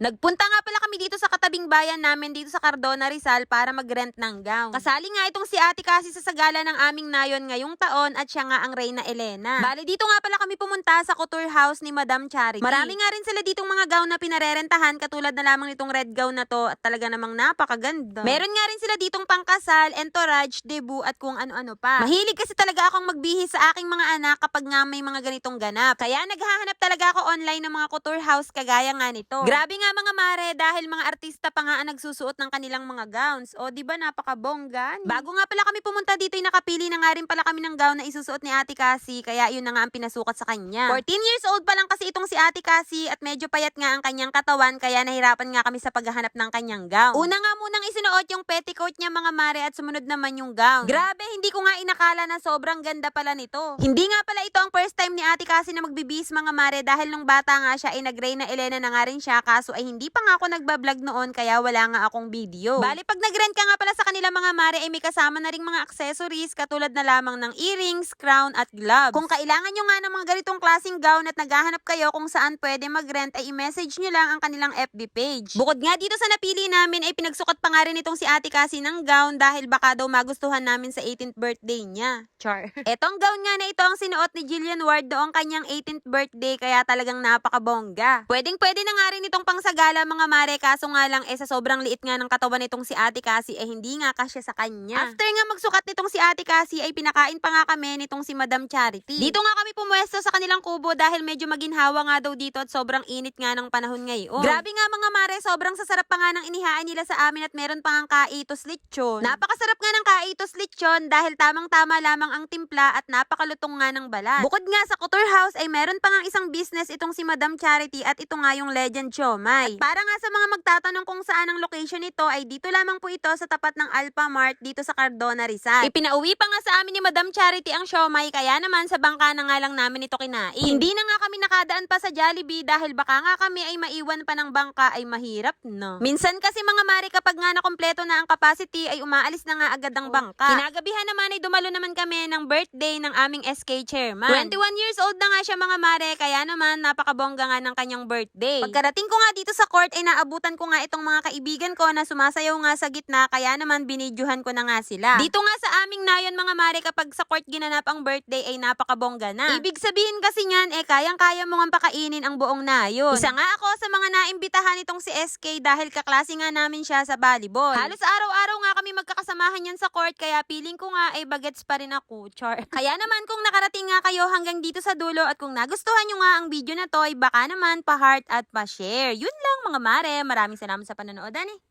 Nagpunta nga pala kami dito sa katabing bayan namin dito sa Cardona Rizal para mag-rent ng gown. Kasali nga itong si ate kasi sa sagala ng aming nayon ngayong taon at siya nga ang Reyna Elena. Bali dito nga pala kami pumunta sa couture house ni Madam Charity. Marami nga rin sila ditong mga gown na pinarerentahan katulad na lamang nitong red gown na to at talaga namang napakaganda. Meron nga rin sila ditong pangkasal, entourage, debut at kung ano-ano pa. Mahilig kasi talaga akong magbihis sa aking mga anak kapag nga may mga ganitong ganap. Kaya naghahanap talaga ako online ng mga couture house kagaya nga nito. Grabe nga mga mare dahil mga artista pa nga ang nagsusuot ng kanilang mga gowns. O di ba napakabongga? Bago nga pala kami pumunta dito ay nakapili na nga rin pala kami ng gown na isusuot ni Ate Cassie kaya yun na nga ang pinasukat sa kanya. 14 years old pa lang kasi itong si Ate Cassie at medyo payat nga ang kanyang katawan kaya nahirapan nga kami sa paghahanap ng kanyang gown. Una nga munang isinuot yung petticoat niya mga mare at sumunod naman yung gown. Grabe, hindi ko nga inakala na sobrang ganda pala nito. Hindi nga pala ito ang first time ni Ate Cassie na magbibis mga mare dahil nung bata nga siya ay nag na Elena na nga rin siya kaso ay hindi pa nga ako nagbablog noon kaya wala nga akong video. Bali pag nag-rent ka nga pala sa kanila mga mare ay may kasama na ring mga accessories katulad na lamang ng earrings, crown at gloves. Kung kailangan nyo nga ng mga ganitong klaseng gown at naghahanap kayo kung saan pwede mag-rent ay i-message nyo lang ang kanilang FB page. Bukod nga dito sa napili namin ay pinagsukat pa nga rin itong si Ate Cassie ng gown dahil baka daw magustuhan namin sa 18th birthday niya. Char. Etong gown nga na ito ang sinuot ni Jillian Ward doong kanyang 18th birthday kaya talagang napakabongga. Pwedeng pwede na nga rin itong pangsagala mga mare kaso nga lang eh sa sobrang liit nga ng katawan nitong si Ate Cassie eh hindi nga kasya sa kanya. After nga magsukat nitong si Ate Cassie ay pinakain pa nga kami nitong si Madam Charity. Dito nga kami pumwesto sa kanilang kubo dahil medyo maginhawa nga daw dito at sobrang init nga ng panahon ngayon. Grabe nga mga mare, sobrang sasarap pa nga ng inihain nila sa amin at meron pa nga kaitos lechon. Napakasarap nga ng kaitos lechon dahil tamang-tama lamang ang timpla at napakalutong nga ng balat. Bukod nga sa couture house ay meron pa nga isang business itong si Madam Charity at ito nga yung Legend Siomay. At para nga sa mga magtatanong kung saan ang location nito ay dito lamang po ito sa tapat ng Alpha Mart dito sa Cardona Rizal. Ipinauwi pa nga sa amin ni Madam Charity ang siomay kaya naman sa bangka na nga lang namin ito kinain. Hindi na nga kami nakadaan pa sa Jollibee dahil baka nga kami ay maiwan pa ng bangka ay mahirap no. Minsan kasi mga mari kapag nga nakompleto na ang capacity ay umaalis na nga agad ang bangka. Kinagabihan naman ay dumalo naman kami ng birthday ng aming SK chairman. 21 years old na nga siya mga mare kaya naman napakabongga nga ng kanyang birthday. Pagkarating ko nga dito sa court ay naabutan ko nga itong mga kaibigan ko na sumasayaw nga sa gitna kaya naman binidyohan ko na nga sila. Dito nga sa aming nayon mga mare kapag sa court ginanap ang birthday ay napakabongga na. Ibig sabihin kasi niyan eh kayang-kaya mo nga pakainin ang buong nayon. Isa nga ako sa mga naimbitahan itong si SK dahil kaklase nga namin siya sa volleyball. Halos araw-araw nga kami magkakasamahan yan sa court kaya feeling ko nga ay bagets pa rin ako. Char. Kaya naman kung nakarating nga kayo hanggang dito sa dulo at kung nagustuhan nyo nga ang video na to ay baka naman pa-heart at pa-share. Yun lang mga mare. Maraming salamat sa panonood ani.